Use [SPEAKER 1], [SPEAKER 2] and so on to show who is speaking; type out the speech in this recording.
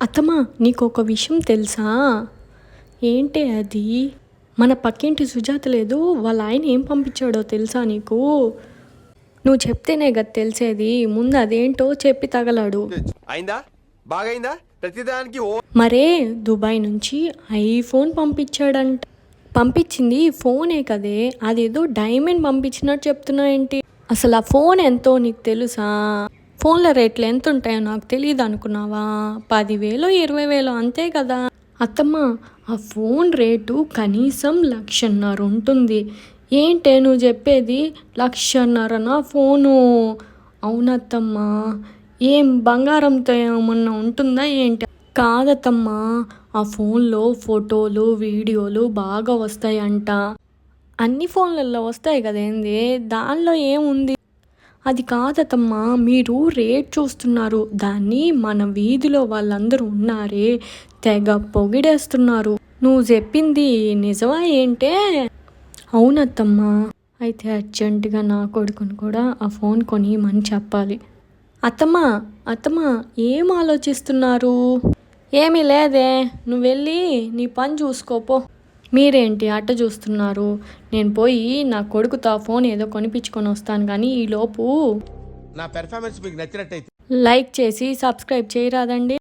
[SPEAKER 1] అత్తమ్మా నీకు ఒక విషయం తెలుసా? ఏంటి అది? మన పక్కింటి సుజాత లేదు వాళ్ళ ఆయన ఏం పంపించాడో తెలుసా నీకు? నువ్వు చెప్తేనే కదా తెలిసేది. ముందు అదేంటో చెప్పి తగలాడు.
[SPEAKER 2] అయిందా? బాగైందా? ప్రతిదానికి ఓ
[SPEAKER 1] మరే దుబాయ్ నుంచి ఐఫోన్ పంపించాడంట. పంపించింది ఫోనే కదే. అదేదో డైమండ్ పంపించినట్టు చెప్తున్నా ఏంటి అసలు ఆ ఫోన్ ఎంతో నీకు తెలుసా? ఫోన్ల రేట్లు ఎంత ఉంటాయో నాకు తెలియదు అనుకున్నావా? పదివేలు ఇరవై వేలు అంతే కదా. అత్తమ్మ ఆ ఫోన్ రేటు కనీసం లక్షన్నర ఉంటుంది. ఏంటే నువ్వు చెప్పేది? లక్షన్నరనా ఫోను? అవునత్తమ్మా ఏం బంగారంతో ఏమన్నా ఉంటుందా ఏంటి? కాదత్తమ్మా. ఆ ఫోన్లో ఫోటోలు వీడియోలు బాగా వస్తాయంట. అన్ని ఫోన్లలో వస్తాయి కదేంది? దానిలో ఏముంది? అది కాదతమ్మా మీరు రేట్ చూస్తున్నారు. దాన్ని మన వీధిలో వాళ్ళందరూ ఉన్నారే. తెగ పొగిడేస్తున్నారు. నువ్వు చెప్పింది నిజమా ఏంటే? అవునత్తమ్మా. అయితే అర్జెంటుగా నా కొడుకుని కూడా ఆ ఫోన్ కొనియమని చెప్పాలి. అత్తమ్మా అత్తమ్మా ఏం ఆలోచిస్తున్నారు? ఏమీ లేదే. నువ్వు వెళ్ళి నీ పని చూసుకోపో. మీరేంటి అట్ట చూస్తున్నారు? నేను పోయి నా కొడుకుతో ఫోన్ ఏదో కొనిపించుకొని వస్తాను కానీ ఈలోపు
[SPEAKER 3] నా పెర్ఫార్మెన్స్ మీకు నచ్చినట్టయితే
[SPEAKER 1] లైక్ చేసి సబ్స్క్రైబ్ చేయరాదండి.